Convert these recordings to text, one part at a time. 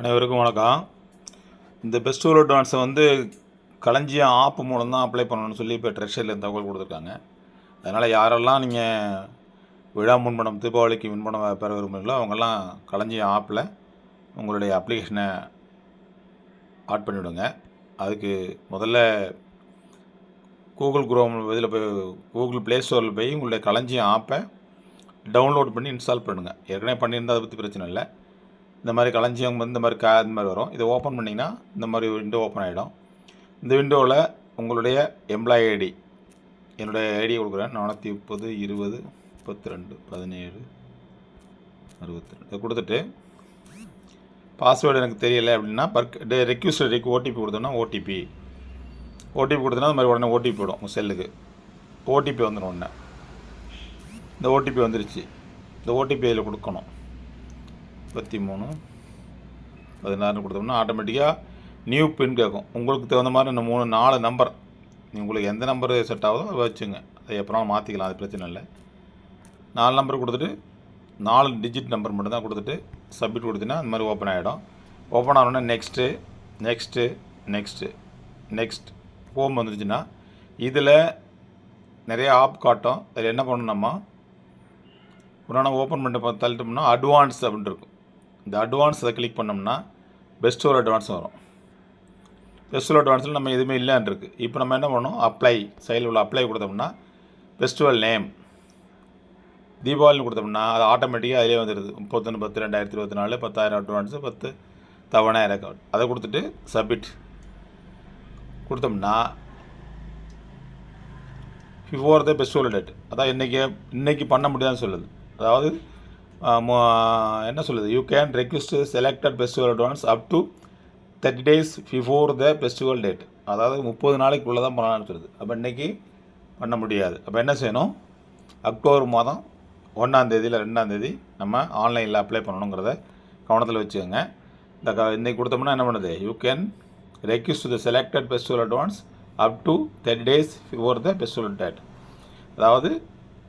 அனைவருக்கும் வணக்கம். இந்த பெஸ்டிவல் அட்வான்ஸை டான்ஸை வந்து களஞ்சியம் ஆப் மூலம் தான் அப்ளை பண்ணணும்னு சொல்லி இப்போ ட்ரெஷரில் தகவல் கொடுத்துருக்காங்க. அதனால் யாரெல்லாம் நீங்கள் விழா முன்பணம் தீபாவளிக்கு முன்பணம் பெற விரும்புகிறீங்களோ அவங்கெல்லாம் களஞ்சியம் ஆப்பில் உங்களுடைய அப்ளிகேஷனை ஆட் பண்ணிவிடுங்க அதுக்கு முதல்ல கூகுள் குரோம் இதில் போய் கூகுள் ப்ளே ஸ்டோரில் போய் உங்களுடைய களஞ்சியம் ஆப்பை டவுன்லோட் பண்ணி இன்ஸ்டால் பண்ணுங்கள் ஏற்கனவே பண்ணியிருந்தால் அதை பற்றி பிரச்சனை இல்லை. இந்த மாதிரி களஞ்சியம் வந்து இந்த மாதிரி கா இந்த மாதிரி வரும். இதை ஓப்பன் பண்ணிங்கன்னா இந்த மாதிரி விண்டோ ஓப்பன் ஆகிடும் இந்த விண்டோவில் உங்களுடைய எம்ப்ளாயி ஐடி என்னுடைய ஐடியை கொடுக்குறேன். நானூற்றி முப்பது இருபது முப்பத்தி ரெண்டு பதினேழு அறுபத்தி ரெண்டு இதை கொடுத்துட்டு பாஸ்வேர்டு எனக்கு தெரியலை அப்படின்னா பர்க் ரெக்யூஸ்ட் ஐடிக்கு ஓடிபி கொடுத்தோன்னா ஓடிபி ஓடிபி கொடுத்தோன்னா அது மாதிரி உடனே ஓடிபி விடும் உங்கள் செல்லுக்கு ஓடிபி வந்துடும் உடனே. இந்த ஓடிபி வந்துருச்சு. இந்த ஓடிபி அதில் கொடுக்கணும். முப்பத்தி மூணு. பதினாறுன்னு கொடுத்தோம்னா ஆட்டோமேட்டிக்காக நியூ பின் கேட்கும் உங்களுக்கு தகுந்த மாதிரி இந்த மூணு நாலு நம்பர் உங்களுக்கு எந்த நம்பர் செட் ஆகுதோ அதை வச்சுங்க. அதை எப்பறம் மாற்றிக்கலாம் அது பிரச்சனை இல்லை. நாலு நம்பர் கொடுத்துட்டு நாலு டிஜிட் நம்பர் மட்டும்தான் கொடுத்துட்டு சப்மிட் கொடுத்தீங்கன்னா அந்த மாதிரி ஓப்பன் ஆகிடும் ஓப்பன் ஆனோடனே next next next next home வந்துருச்சுன்னா இதில் நிறைய ஆப் காட்டும். அதில் என்ன பண்ணணும் நம்ம உடனே ஓப்பன் பண்ணிட்டு தள்ளிட்டோம்னா அட்வான்ஸ் அப்படின்ட்டு இருக்கும். இந்த அட்வான்ஸ் அதை கிளிக் பண்ணோம்னா பெஸ்ட் ஒரு அட்வான்ஸ் வரும். பெஸ்ட் ஒரு அட்வான்ஸில் நம்ம எதுவுமே இல்லைன்னு இருக்குது இப்போ நம்ம என்ன பண்ணணும்? அப்ளை சைடில் உள்ள அப்ளை கொடுத்தோம்னா ஃபெஸ்டிவல் நேம் தீபாவளின்னு கொடுத்தோம்னா அது ஆட்டோமேட்டிக்காக அதிலே வந்துடுது முப்பத்தொன்று பத்து ரெண்டாயிரத்தி இருபத்தி நாலு பத்தாயிரம் அட்வான்ஸு பத்து தவணை ரெக்கார்ட் அதை கொடுத்துட்டு சப்மிட் கொடுத்தோம்னா பிஃபோர் த ஃபெஸ்டிவல் டேட் அதான் இன்றைக்கி இன்றைக்கி பண்ண முடியாதுன்னு சொல்லுது. அதாவது என்ன சொல்லுது you can request selected festival advance up to thirty days before the festival date அதாவது முப்பது நாளைக்குள்ளே தான் பண்ணலாம்னு சொல்லுது அப்போ இன்றைக்கி பண்ண முடியாது. அப்போ என்ன செய்யணும்? அக்டோபர் மாதம் ஒன்றாந்தேதியில் ரெண்டாந்தேதி நம்ம ஆன்லைனில் அப்ளை பண்ணணுங்கிறத கவனத்தில் வச்சுக்கோங்க. இந்த க இன்றைக்கி கொடுத்தோம்னா என்ன பண்ணுது? You can request the selected festival advance up to thirty days before the festival date அதாவது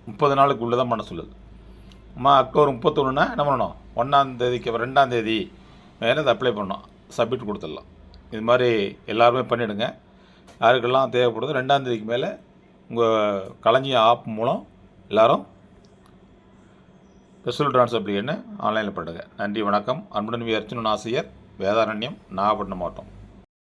முப்பது நாளுக்குள்ளே தான் பண்ண சொல்லுது. மா அக்டோபர் முப்பத்தொன்றுனா என்ன பண்ணணும்? ஒன்றாந்தேதிக்கு ரெண்டாந்தேதி மேலே அதை அப்ளை பண்ணணும். சப்மிட் கொடுத்துடலாம். இது மாதிரி எல்லாருமே பண்ணிவிடுங்க யாருக்கெல்லாம் தேவைப்படுதோ ரெண்டாந்தேதிக்கு மேலே உங்கள் களஞ்சியம் ஆப் மூலம் எல்லோரும் ஸ்பெஷல் ட்ரான்ஸ் அப்ளிகேஷனை ஆன்லைனில் பண்ணுங்கள் நன்றி வணக்கம். அன்புடன் வி அர்ச்சனன் ஆசிரியர் வேதாரண்யம் நாகப்பட்டினம் மாவட்டம்.